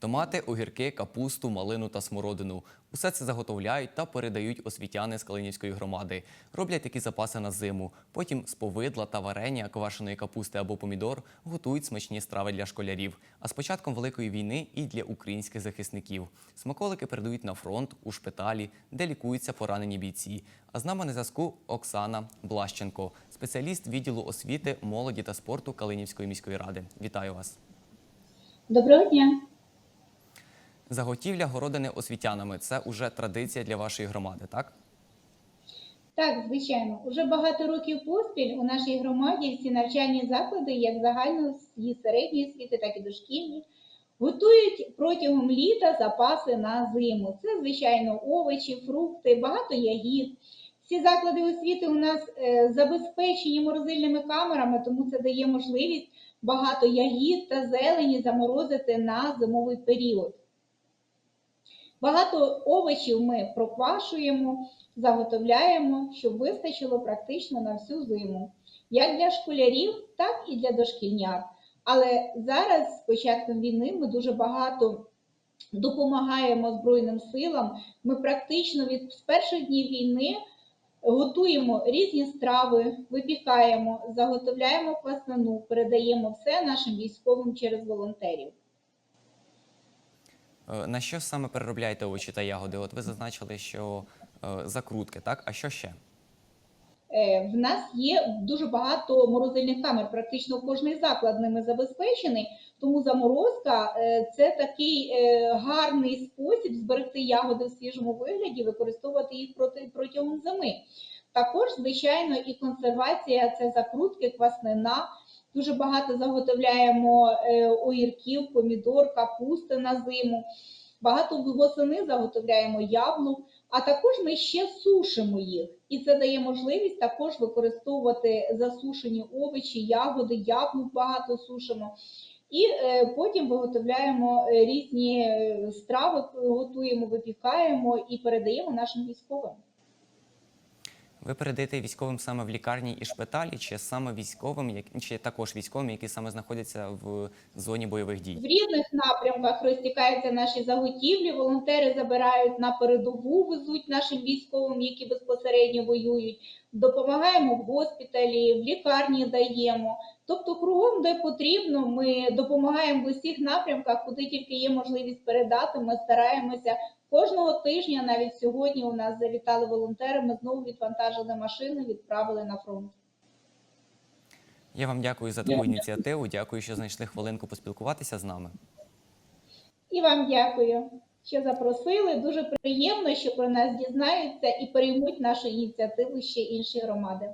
Томати, огірки, капусту, малину та смородину. Усе це заготовляють та передають освітяни з Калинівської громади. Роблять такі запаси на зиму. Потім з повидла та варення, квашеної капусти або помідор готують смачні страви для школярів. А з початком Великої війни і для українських захисників. Смаколики передають на фронт, у шпиталі, де лікуються поранені бійці. А з нами на зв'язку Оксана Блащенко, спеціаліст відділу освіти, молоді та спорту Калинівської міської ради. Вітаю вас! Доброго дня. Заготівля городини освітянами це уже традиція для вашої громади, так? Так, звичайно, уже багато років поспіль у нашій громаді всі навчальні заклади, як загальної середньої освіти, так і дошкільні, готують протягом літа запаси на зиму. Це, звичайно, овочі, фрукти, багато ягід. Всі заклади освіти у нас е, забезпечені морозильними камерами, тому це дає можливість багато ягід та зелені заморозити на зимовий період. Багато овочів ми проквашуємо, заготовляємо, щоб вистачило практично на всю зиму, як для школярів, так і для дошкільнят. Але зараз, з початком війни, ми дуже багато допомагаємо Збройним силам. Ми практично від з перших днів війни готуємо різні страви, випікаємо, заготовляємо кваснану, передаємо все нашим військовим через волонтерів. Е, На що саме переробляєте овочі та ягоди? От ви зазначили, що е, закрутки, так? А що ще? Е, В нас є дуже багато морозильних камер, практично кожний заклад ними забезпечений. Тому заморозка це такий гарний спосіб зберегти ягоди в свіжому вигляді, використовувати їх протягом зими. Також, звичайно, і консервація це закрутки, кваснина. Дуже багато заготовляємо е, огірків, помідор, капусти на зиму. Багато восени заготовляємо яблук. А також ми ще сушимо їх, і це дає можливість також використовувати засушені овочі, ягоди, яблук багато сушимо. І е, потім виготовляємо е, різні страви, готуємо, випікаємо і передаємо нашим військовим. Ви передаєте військовим саме в лікарні і шпиталі, чи саме військовим, чи також військовим, які саме знаходяться в зоні бойових дій? В різних напрямках розтікаються наші заготівлі. Волонтери забирають на передову, везуть нашим військовим, які безпосередньо воюють. Допомагаємо в госпіталі, в лікарні даємо. Тобто, кругом, де потрібно, ми допомагаємо в усіх напрямках, куди тільки є можливість передати. Ми стараємося кожного тижня. Навіть сьогодні у нас завітали волонтери. Ми знову відвантажили машини, відправили на фронт. Я вам дякую за таку ініціативу. Дякую, що знайшли хвилинку поспілкуватися з нами. І вам дякую, що запросили. Дуже приємно, що про нас дізнаються і приймуть нашу ініціативу ще інші громади.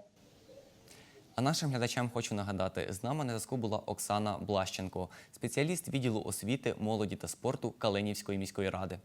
А нашим глядачам хочу нагадати: з нами на зв'язку була Оксана Блащенко, спеціаліст відділу освіти, молоді та спорту Калинівської міської ради.